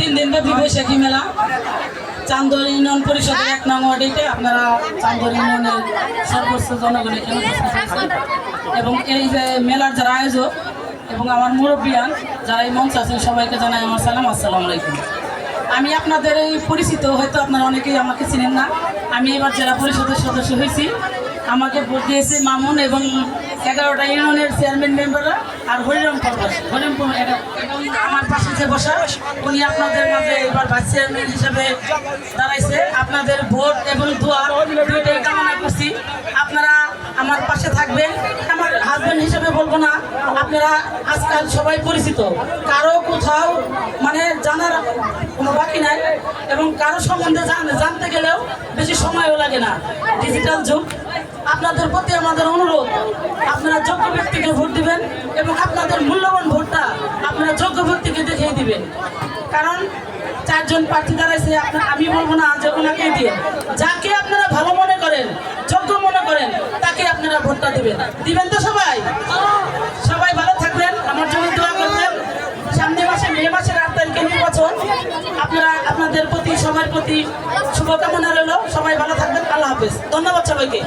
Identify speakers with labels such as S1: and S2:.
S1: তিন দিন ব্যাপী বৈশাখী মেলা। চান্দর ইউনিয়ন পরিষদের এক নং ওয়ার্ডেতে আপনারা চান্দর ইউনিয়নের সর্বোচ্চ জনগণ এখানে এবং এই যে মেলার যারা আয়োজক এবং আমার মুরব্বিয়ান, যারা এই মঞ্চ আছেন, সবাইকে জানাই আমার সালাম, আসসালামু আলাইকুম। আমি আপনাদের এই পরিচিত, হয়তো আপনারা অনেকেই আমাকে চিনেন না। আমি এবার জেলা পরিষদের সদস্য হয়েছি। আমাকে ভোট দিয়েছে মামুন এবং এগারোটা ইউনিয়নের চেয়ারম্যান মেম্বাররা আর হরিরাম পরবাস হরিরামপুর আমার পাশে যে বসা, উনি আপনাদের মাঝে এবার ভাইস চেয়ারম্যান হিসেবে দাঁড়াইছে। আপনাদের ভোট এবং দোয়া কামনা করছি। আপনারা আমার পাশে থাকবেন। আমার হাজব্যান্ড হিসেবে বলব না, আপনারা আজকাল সবাই পরিচিত। কারও কোথাও মানে জানার কোনো বাকি নাই এবং কারও সম্বন্ধে জান- জানতে গেলেও বেশি সময়ও লাগে না। ডিজিটাল যুগ। আপনাদের প্রতি আমাদের অনুরোধ, আপনারা যোগ্য ব্যক্তিকে ভোট দিবেন এবং আপনাদের মূল্যবান ভোটটা আপনারা যোগ্য ব্যক্তিকে দেখিয়ে দিবেন। কারণ চারজন প্রার্থী দাঁড়াইছে আপনার আমি বলব না যে ওনাকে দিয়ে। যাকে আপনারা ভালো মনে করেন, যোগ্য মনে করেন, তাকে আপনারা ভোটটা দিবেন। দিবেন তো সবাই? সবাই ভালো থাকবেন। আমার জন্য দোয়া করবেন। সামনে মাসে, মে মাসের আট তারিখে নির্বাচন। আপনারা আপনাদের প্রতি, সবার প্রতি শুভকামনা রইল। সবাই ভালো থাকবেন। আল্লাহ হাফেজ। ধন্যবাদ সবাইকে।